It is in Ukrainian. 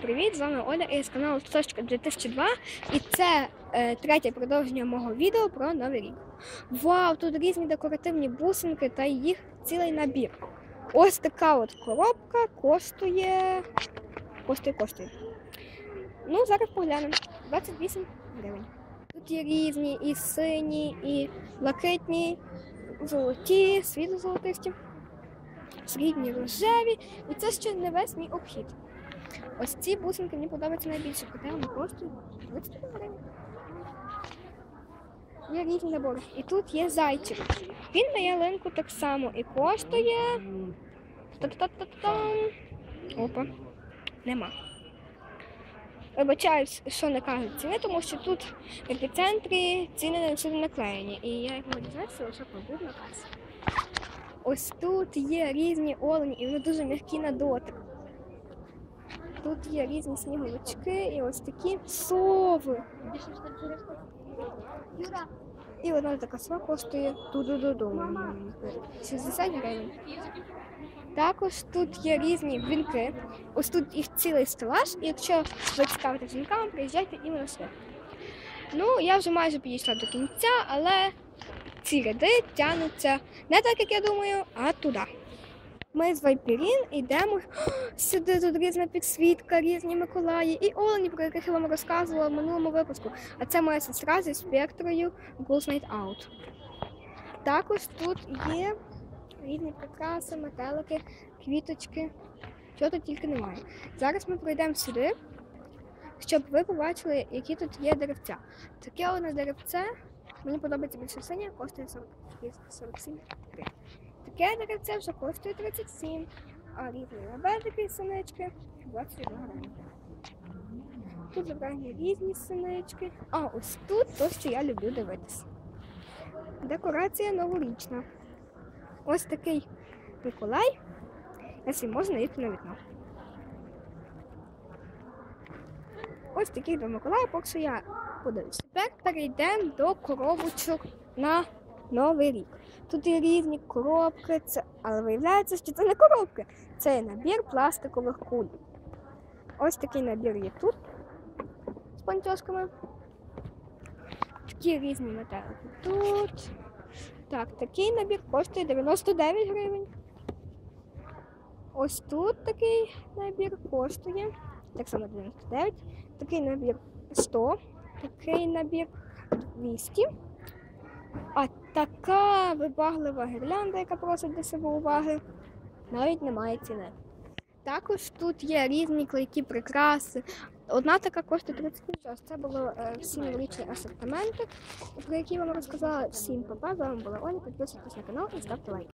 Привіт, з вами Оля і з каналу Точка 2002 і це е, третє продовження мого відео про Новий рік. Вау, тут різні декоративні бусинки та їх цілий набір. Ось така от коробка коштує. Коштує, коштує. Ну, зараз поглянемо. 28 гривень. Тут є різні і сині, і блакитні, золоті, світло-золотисті, срібні, рожеві. І це ще не весь мій обхід. Ось ці бусинки мені подобаються найбільше, хоча вони коштують 20 гривень. Є різні набори. І тут є зайчик. Він на ялинку так само і коштує. Та-та-та-та-там. Опа. Нема. Вибачаюсь, що не кажуть ціни, тому що тут в епіцентрі ціни не всюди наклеєні. І я можу дізнатися лише побув на касі. Ось тут є різні олені, і вони дуже м'які на дотик. Тут є різні сніговички і ось такі сови. І одна така сова коштує ту-ду-ду-ду. 60 гривень. Також тут є різні вінки. Ось тут їх цілий стелаж, і якщо ви цікавитесь вінками, приїжджайте іменно сюди. Ну, я вже майже підійшла до кінця, але ці ряди тягнуться не так, як я думаю, а туди. Ми з Вайпірін йдемо сюди, тут різна підсвітка, різні Миколаї і Олені, про яких я вам розказувала в минулому випуску. А це моя сестра зі спектрою Girls Night Out. Також тут є різні прикраси, метелики, квіточки. Чого тут тільки немає. Зараз ми пройдемо сюди, щоб ви побачили, які тут є деревця. Таке одне деревце, мені подобається більше синє, коштує 40, 47 гривень. Таке деревце вже коштує 37, а різні лебедики і синички 21 гривень. Тут зображені різні синички. А ось тут то, що я люблю дивитися. Декорація новорічна. Ось такий Миколай, якщо можна їсти на вікно. Ось таких два Миколая, поки що я подивлюсь. Тепер перейдемо до коробочок на Новий рік. Тут є різні коробки, це... але виявляється, що це не коробки, це набір пластикових куль. Ось такий набір є тут з панчошками. Такі різні метелики тут. Так, такий набір коштує 99 гривень. Ось тут такий набір коштує. Так само 99. Такий набір 100, такий набір 200. А така вибаглива гірлянда, яка просить до себе уваги, навіть немає ціни. Також тут є різні клейкі прикраси. Одна така коштує 30 час. Це було е, всі новорічні асортименти, про які я вам розказала. Всім папа, з вами була Оля. Підписуйтесь на канал і ставте лайк.